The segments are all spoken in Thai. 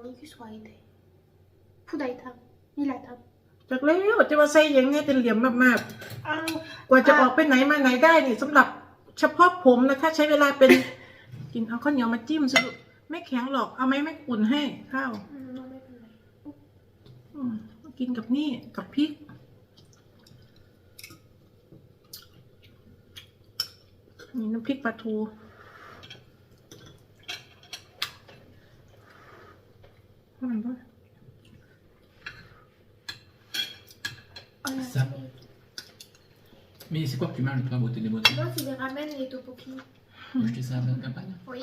envie qu'il soit aidé. Pour d'ailleurs, il attend. จากแล้วจะมาใส่อย่างเนี้ยเป็นเหลี่ยมมาก Ah, ๆกว่าจะออกไปไหนมาไหนได้นี่สำหรับเฉพาะผมนะคะ ใช้เวลาเป็น กินเอาข้าวเหนียวมาจิ้มสิลูกไม่แข็งหรอกเอาไหมไม่อุ่นให้ข้าว non, mais pas mal. อืมกินกับนี่กับพริก นี่น้ำพริกปลาทู มันก็ Oh, là, Ça. c'est- Mais c'est quoi que tu manges, toi, beauté des beautés Moi, c'est les ramen et les tteokbokki. Acheter ça à la campagne Oui.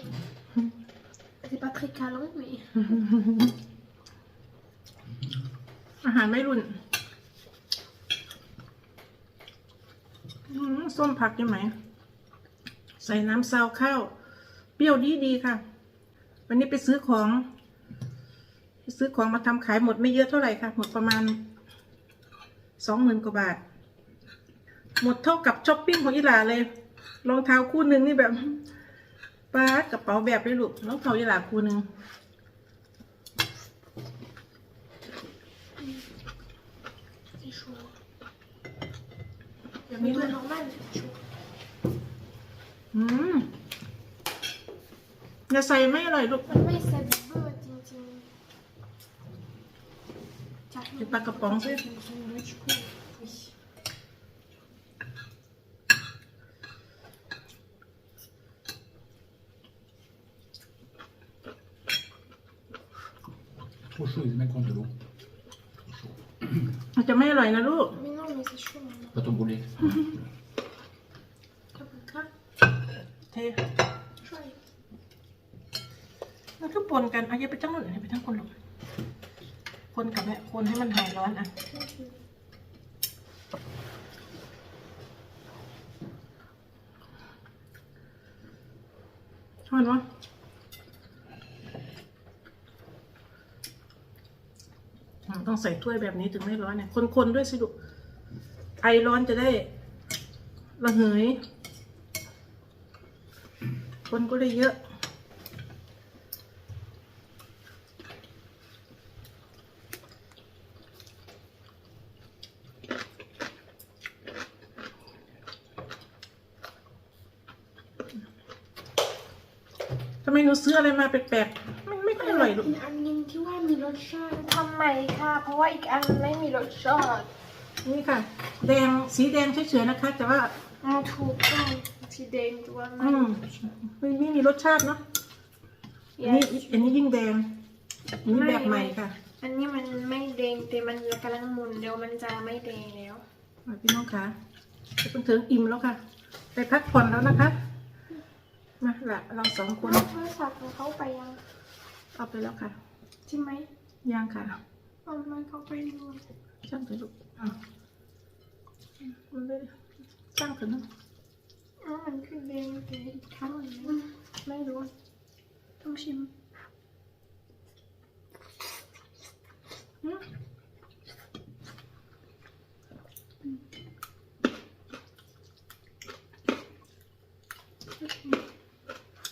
C'est pas très calent, mais. อาหารไม่รุ่นอืมส้มผักยังไหม ใส่น้ำซาวข้าว เปรี้ยวดีดีๆค่ะ วันนี้ไปซื้อของไป ซื้อของมาทำขายหมดไม่เยอะเท่าไหร่ค่ะ หมดประมาณสองหมื่นกว่าบาท หมดเท่ากับช้อปปิ้งของอิหลาเลย รองเท้าคู่หนึ่งนี่แบบป้ากระเป๋าแบบเลยลูกรองเท้าอิหลาคู่หนึ่ง C'est chaud. แบบ Mais นี้ด้ว toi, ย normal, c'est chaud. อืมอย่าใส่ไม่อร่อยลูก Mais ça veut, Tintin. เป็นปลากระป๋องสิ Oui. Trop chaud, ils mettent contre de l'eau. มันจะไม่อร่อยนะลูก Mais non, mais c'est chaud maintenant. Pas trop brûlé. Hop, grave. เท Chouette. มันคือปนกันเอาอย่าไปทั้งนู้นอย่าไปทั้งคนลูก คนกับแม่คนให้มันหายร้อนอะชอบวะอืมต้องใส่ถ้วยแบบนี้ถึงไม่ร้อนเนี่ยคนๆด้วยสิลูกไอร้อนจะได้ระเหย คนก็ได้เยอะ ทำไมหนูซื้ออะไรมาแปลกๆมันไม่ค่อยอร่อยลูกอีกอันหนึงที่ว่ามีรสชาติทำไมค่ะ เพราะว่าอีกอันไม่มีรสชาตินี่ค่ะ แดงสีแดงเฉยๆนะคะ แต่ว่าอืมถูกต้องสีแดงตัวมัอืน มไม่ไม่มีรสชาติเนาะอันนี้อันนี้ยิ่งแดงอันนี้แบบใหม่ค่ะอันนี้มันไม่แดงแต่มันกำลังหมุนเดี๋ยวมันจะไม่แดงแล้วมาพี่น้องคะจะเป็นถึงอิ่มแล้วค่ะ ไปพักผ่อนแล้วนะคะ มาละเราสองคนเอาโทรศัพท์ของเขาไปยัง เอาไปแล้วค่ะใช่ไหมย่างค่ะเอามันเขาไปดูช่างเถอะลูกอะมันไม่ได้ช่างเถอะนะอ๋อมันคือแดงแต่อีกครั้งหนึ่งไม่รู้ ต้องชิม อืม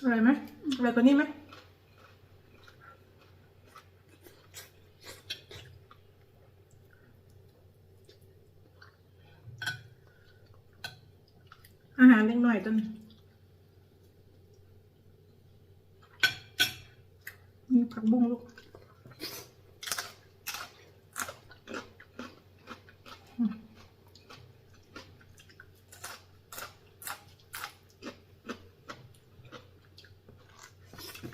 อร่อย ไหมอร่อยกว่านี้ไหมอาหารเล็กหน่อยต้นมีผักบุ้งลูก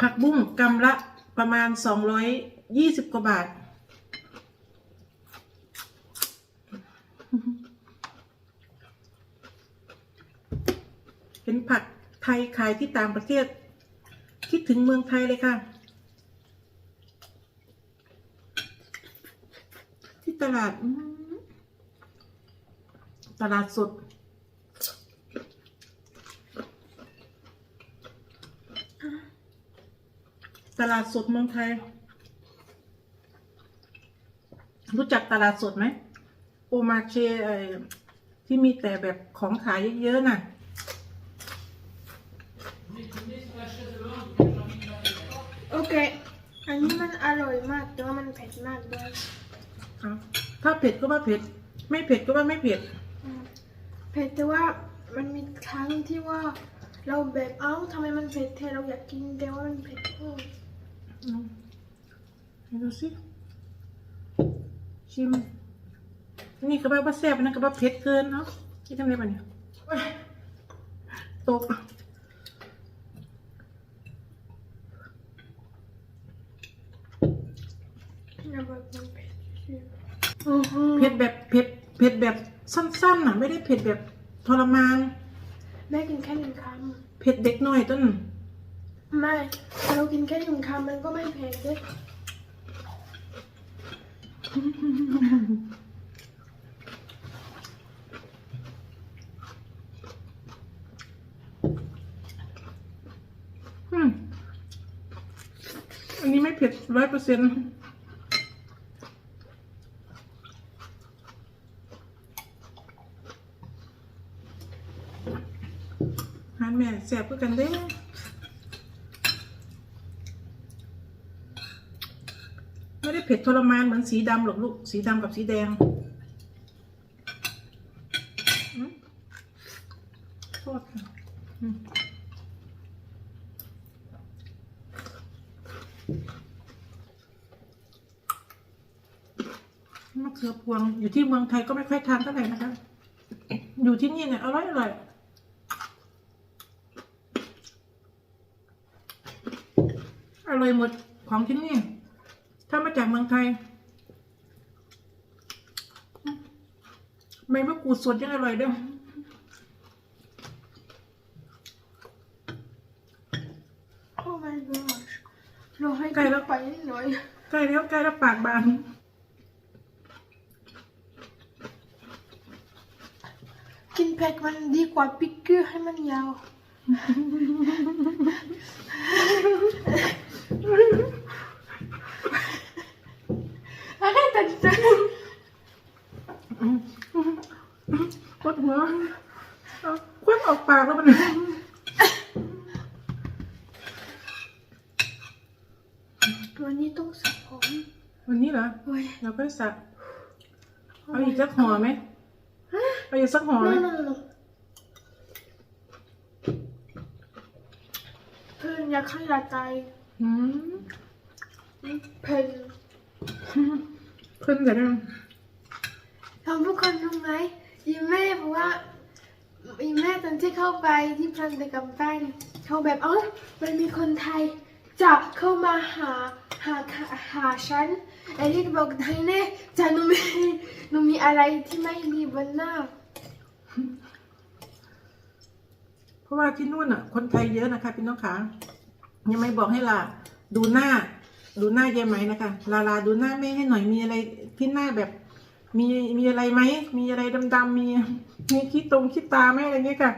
ผักบุ้งกำละประ มาณสองร้อยยี่สิบกว่าบาท เป็นผักไทยขายที่ต่างประเทศ คิดถึงเมืองไทยเลยค่ะ ที่ตลาด ตลาดสด ตลาดสดเมืองไทย รู้จักตลาดสดไหมโอมาเชเอ่อที่มีแต่แบบของขายเยอะๆน่ะโอเค อันนี้มันอร่อยมากแต่ว่ามันเผ็ดมากด้วยเอาถ้าเผ็ดก็ว่าเผ็ด ไม่เผ็ดก็ว่าไม่เผ็ดอืมเผ็ดแต่ว่ามันมีครั้งที่ว่าเราแบบเอ้าทำไมมันเผ็ดแท้เราอยากกินแต่ว่ามันเผ็ดเพิ่มอืม ให้ดูสิ ชิม นี่ก็ว่าว่าแซ่บนะก็ว่าเผ็ดเกินเนาะคิดทำอะไรบ้างเนี่ยโอ๊ยตกเราแบบมันเผ็ดชิมอือหือเผ็ดแบบเผ็ดเผ็ดแบบสั้นๆน่ะ ไม่ได้เผ็ดแบบทรมานแม่กินแค่หนึ่งคเผ็ดเด็กหน่อยต้นำ ไม่เรากินแค่หนึ่งคำมันก็ไม่เผ็ดเลยอืมอันนี้ไม่เผ็ดร้อยเปอร์เซ็นต์หานแม่แสบเพื่อกันเด้ไม่ได้เผ็ดทรมานเหมือนสีดำหรอกลูก สีดำกับสีแดงโทษค่ะอืมมะเขือพวงอยู่ที่เมืองไทยก็ไม่ค่อยทานเท่าไหร่นะคะ อยู่ที่นี่เนี่ยอร่อยอร่อยอร่อยหมดของที่นี่ ถ้ามาจากเมืองไทยใบมะกรูดสดยังอร่อยเด้วยโอ้ my gosh เราให้ใกล้แล้วไปนิดหน่อยใกล้แล้วใกล้แล้วปากบานกินเผ็ดมันดีกว่าปิกเกอร์ให้มันยาว อะไรแต่จะปวดหัวเอาควักออกปากแล้วมันวันนี้ต้องสระผมวันนี้เหรอโอ้ยเราก็สระเอาอีกสักห่อไหมเอาอีกสักห่อไหม no no no no เพื่อนอยากให้ละใจอืมเพื่อน เพิ่นแต่เดิมทำทุกคนรู้ไหมอีแม่บอกว่าอีแม่ตอนที่เข้าไปที่พลังเด็กกำปั้นเขาแบบเอ้ามันมีคนไทยจะเข้ามาหาหาหาฉันไอ้ที่บอกไทยแน่จะหนูมีหนูมีอะไรที่ไม่ดีบนหน้า เพราะว่าที่นู่นอะ คนไทยเยอะนะคะพี่น้องขายังไม่บอกให้ลาดูหน้า ดูหน้ายายไหมนะคะ ลาลาดูหน้าแม่ให้หน่อยมีอะไรที่หน้าแบบ มีมีอะไรไหมมีอะไรดำๆมีมีขี้ตรงขี้ตาไหมอะไรเงี้ยค่ะ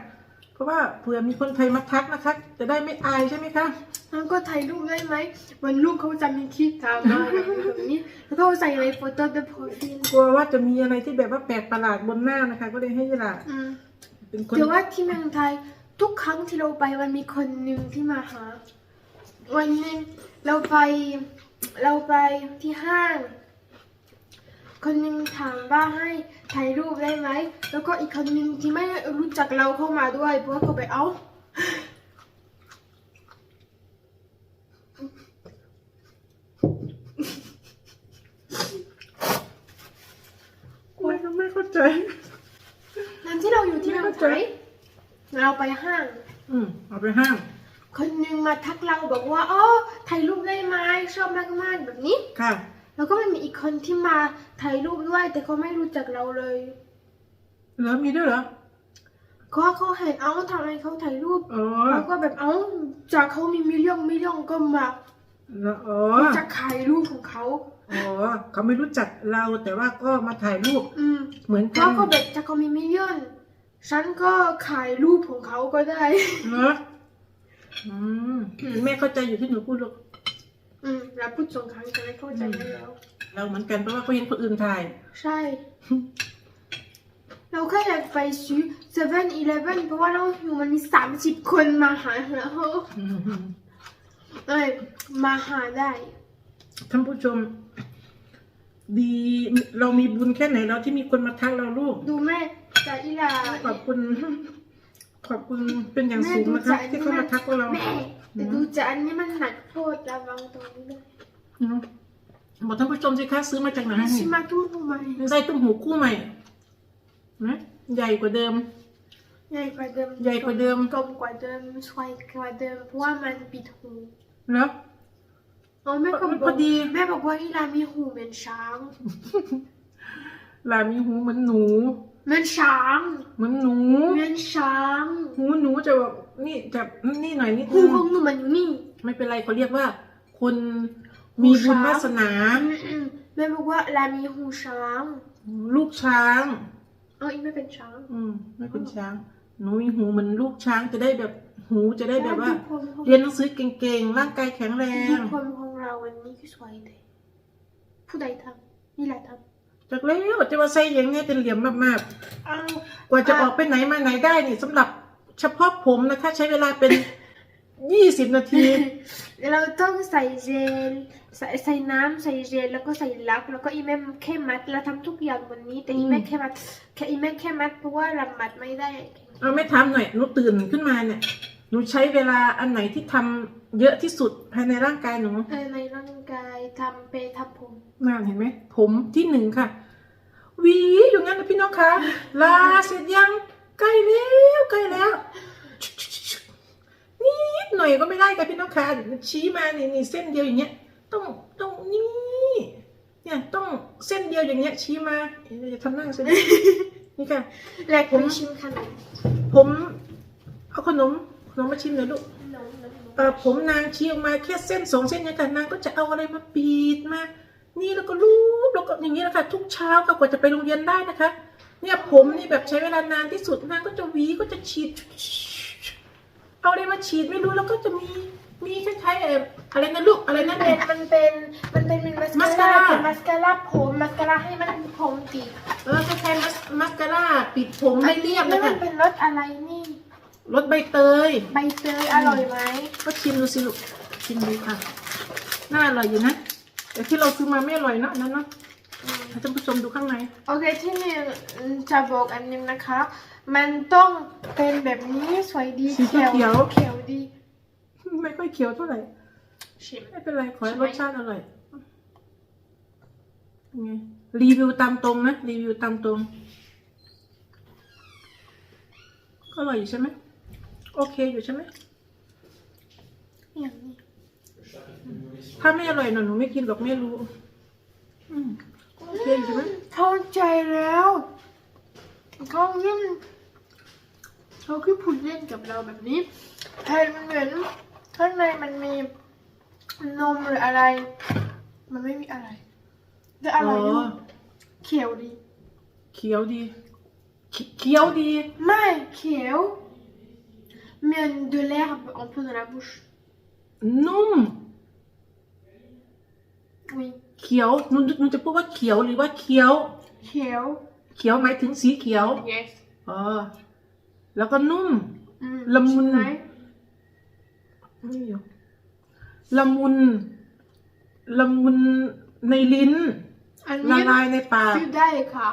เพราะว่าเผื่อมีคนไทยมาทักนะคะ จะได้ไม่อายใช่ไหมคะแล้วก็ถ่ายรูปได้ไหมวันรูปเขาจะมีคลิปตามมาแบบนี้แล้วก็ใส่ในโฟโต้เป็นโปรฟิลกลัวว่าจะมีอะไรที่แบบว่าแปลกประหลาดบนหน้านะคะ ก็เลยให้ยายลาอืมเป็นคนแต่ว่าที่เมืองไทยทุกครั้งที่เราไปมันมีคนหนึ่งที่มาหา วันหนึงเราไปเราไปที่ห้าง คนหนึ่งถามว่าให้ถ่ายรูปได้ไหม แล้วก็อีกคนหนึ่งที่ไม่รู้จักเราเข้ามาด้วยเพราะว่าเขาไปเอ้ากลัวจะไม่เข้าใจนั้นที่เราอยู่ที่เมืองไทยเราไปห้าง อืมเอาไปห้าง คนหนึ่งมาทักเราบอกว่าอ๋อถ่ายรูปได้ไหมชอบมากๆแบบนี้ ค่ะ แล้วก็มันมีอีกคนที่มาถ่ายรูปด้วย แต่เขาไม่รู้จักเราเลยเหรอมีด้วยเหรอก็เขาเห็นเอ้าทำไมเขาถ่ายรูปอ๋อแล้วก็แบบเอ้าจากเขามีมิลเลียนมิลเลียนก็มาแล้วอ๋อจะขายรูปของเขาอ๋อเขาไม่รู้จักเราแต่ว่าก็มาถ่ายรูป อืมเหมือนกัเขานก็แบบจากเขามีมิลเลียนฉันก็ขายรูปของเขาก็ได้ เหรอ อืมแม่เข้าใจอยู่ที่หนูพูดลูกอืมแล้วพูดสองครั้งจะไม่เข้าใจได้แล้ว เราเหมือนกันเพราะว่าเขาเห็นคนอื่นถ่าย ใช่ เราแค่อยากไปซื้อเซเว่นอีเลฟเว่นเพราะว่าเราอยู่มันมีสามสิบคนมาหาเราอืมเอ้ยมาหาได้ ท่านผู้ชม ดีเรามีบุญแค่ไหนเราที่มีคนมาทักเราลูก ดูแม่จ่าอีหลา ขอบคุณ ขอบคุณเป็นอย่างสูงนะคะที่เขามาทักพวกเราแม่แต่ดูจานนี้มันหนักโทษระวังตรงนี้ด้วยอืมบอกท่านผู้ชมสิคะซื้อมาจากไหนชิมาตุ้มทำไมใส่ตุ้มหูคู่ใหม่นะใหญ่กว่าเดิม ใหญ่กว่าเดิม ใหญ่กว่าเดิมกลมกว่าเดิมสวยกว่าเดิมเพราะว่ามันปิดหูแล้วอ๋อแม่ก็มันบพออกดีแม่บอกว่าอีหลามีหูเหมือนช้างหลานมีหูเหมือนหนูเห มือนช้างเหมือนหนูเหมือนช้างหูหนูจะแบบนี่จะนี่หน่อยนิดหูนึงของหนูมันอยู่นี่ไม่เป็นไรเขาเรียกว่า คนมีบุญวาสนา อืมๆแม่บอกว่าลามีหูช้างลูกช้าง เอ้าอีไม่เป็นช้างอืมไม่เป็นช้าง หนูมีหูเหมือนลูกช้างจะได้แบบหูจะได้แบบว่าดูผมของเรียนหนังสือเก่งๆ ร่างกายแข็งแรดูงผมของเราวันนี้คือสวยเลยผู้ใดทำนี่แหละทำ จากแล้วจะมาใส่อย่างเนี้ยเป็นเหลี่ยมมากเอาๆกว่าจะออกไปไหนมาไหนได้นี่สำหรับเฉพาะผมนะคะ ใช้เวลาเป็นยี่สิบนาที เราต้องใส่เจลใส่ใส่น้ำใส่เจลแล้วก็ใส่ลัก แล้วก็อีแม่แค่มัดเราทำทุกอย่างวันนี้ แต่อีแม่แค่มัดแค่อีแม่แค่มัดเพราะว่าเรามัดไม่ได้ เอาไม่ทำหน่อยหนูตื่นขึ้นมาเนี่ยห นูใช้เวลาอันไหนที่ทำเยอะที่สุดภายในร่างกายหนูเออในร่างกายทำไปทำผมนั่นเห็นไหมผมที่หนึ่งค่ะหวีอยู่งั้นนะพี่น้องคะลาเสร็จยังใกล้แล้วใกล้แล้วนิดหน่อยก็ไม่ได้ค่ะพี่น้องคะชี้มานี่นี่เส้นเดียวอย่างเงี้ย ต้องต้องนี่เนี่ยต้องเส้นเดียวอย่างเงี้ย ชี้มาเดี๋ยวจะทำหน้าเส้นนี่ค่ะแรกผมชิมขนมผมเอาขนม ขนมมาชิมหน่อยลูกขนมขนมเออผมนางชี้ออกมาแค่เส้นสองเส้นเนี่ยค่ะนางก็จะเอาอะไรมาปีดมา นี่แล้วก็รูปแล้วก็อย่างนี้แหละค่ะทุกเช้าก็กว่าจะไปโรงเรียนได้นะคะ เนี่ยผมนี่แบบใช้เวลานานที่สุดนางก็จะหวีก็จะฉีด เอาอะไรมาฉีดไม่รู้แล้วก็จะมีมีคล้ายๆเอ่ออะไรนะลูกอะไรนะมันเป็นมันเป็นมันเป็นเป็นมัสมัคาสคาร่าร่าเป็นมัสคาร่าผมมัสคาร่าให้มันผมติดเออคล้ายๆมัสมัสคาร่าปิดผมให้เรียบแล้นะวมัคะนเป็นรสอะไรนี่ รสใบเตย ใบเตยอร่อยไหมก็ชิมดูสิลูกชิมดูค่ะน่าอร่อยอยู่นะแต่ที่เราซื้อมาไม่อร่อยเนอะอันนั้นเนาะให้ท่านผู้ชมดูข้างใน โอเคที่นี่จะบอกอันนึงนะคะ มันต้องเป็นแบบนี้สวยดีสีเขียวเขียวดี ไม่ค่อยเขียวเท่าไหร่ชิมไม่เป็นไรขอให้ใช่ไหมรสชาติอร่อยเป็นไงรีวิวตามตรงนะ รีวิวตามตรงก็อร่อยอยู่ใช่ไหม โอเคอยู่ใช่ไหมอย่างนี้ถ้าไม่อร่อยหน่อยหนูไม่กินหรอกไม่รู้อืมโอเคอยู่ใช่ไหมเข้าใจแล้วเขาเล่นเขาคือพูดเล่นกับเราแบบนี้แทนมันเหมือนข้างในมันมีนมหรืออะไร มันไม่มีอะไร แต่อร่อยอยู่เขียวดี เขียวดี เขเขียวดี ไม่เขียว mais de l'herbe un peu dans la bouche นุ่ม oui เขียวหนูหนูจะพูดว่าเขียวหรือว่าเขียวเขียวเขียวหมายถึงสีเขียว yes อ๋อแล้วก็นุ่มอืมละมุนใช่ไหนี่อยู่ละมุน ละมุนในลิ้น อันละนี้ลายในปากซื้อได้ค่ะ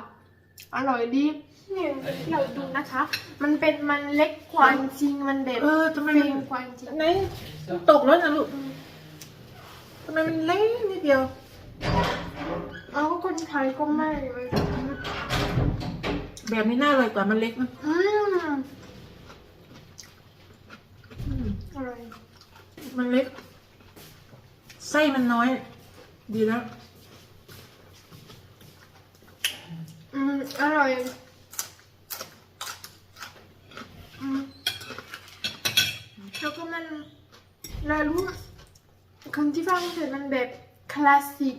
อร่อยดี นี่เราดูนะคะ มันเป็นมันเล็กกว่าจริงมันแบบเออทำไมเป็มันนกว่าจริงไหนตกแล้วนะลูกทำไมมันเล็กนิดเดียว เอาคนไทยก็ไม่เลยแบบนี้น่าอร่อยกว่ามันเล็กนะอืมอืมอร่อยมันเล็ก ไส้มันน้อย ดีแล้ว อืมอร่อยอืมแล้วก็มัน เรารู้คนที่ฝรั่งเศสมันแบบคลาสสิก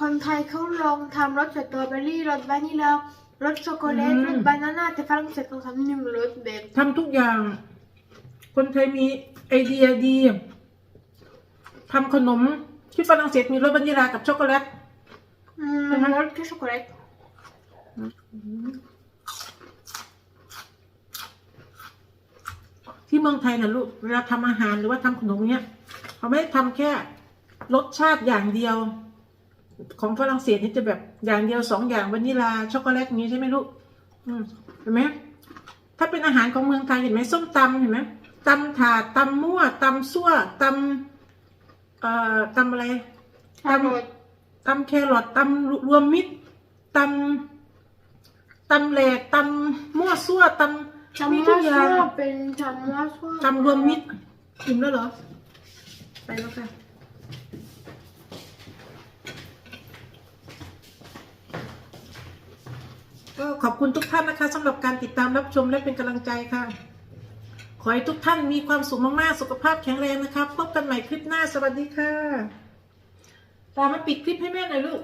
คนไทยเขาลองทำรสสตรอเบอรี่รสวานิลารสช็อกโกแลตอืม รสบานาน่าแต่ฝรั่งเศสเขาทำหนึ่งรสแบบทำทุกอย่าง คนไทยมีไอเดียดีทำขนมที่ฝรั่งเศสมีรสวานิลากับช็อกโกแลต อืมอือฮะ รสแค่ช็อกโกแลต ที่เมืองไทยนะลูกเวลาทำอาหารหรือว่าทำขนมเนี้ยเขาไม่ได้ทำแค่รสชาติอย่างเดียว ของฝรั่งเศสนี่จะแบบอย่างเดียวสองอย่างวานิลาช็อกโกแลตอย่างนี้ใช่ไหมลูกอืมเห็นไหมถ้าเป็นอาหารของเมืองไทยเห็นไหมส้มตำเห็นไหมตำถาดตำมั่วตำซั่วตำเอ่อตำอะไรอร่อยตำแครอทตำรวมมิตรตำตำแหลกตำมั่วซั่วตำ ทำมีมาทุกอย่าชั่งวเป็นทำมาชั่วตำรวมมิตรอิ่มแล้วเหรอ ไปแล้วค่ะก็ขอบคุณทุกท่านนะคะสำหรับการติดตามรับชมและเป็นกำลังใจค่ะ ขอให้ทุกท่านมีความสุขมากๆ สุขภาพแข็งแรงนะคะพบกันใหม่คลิปหน้าสวัสดีค่ะตามมาปิดคลิปให้แม่หน่อยลูก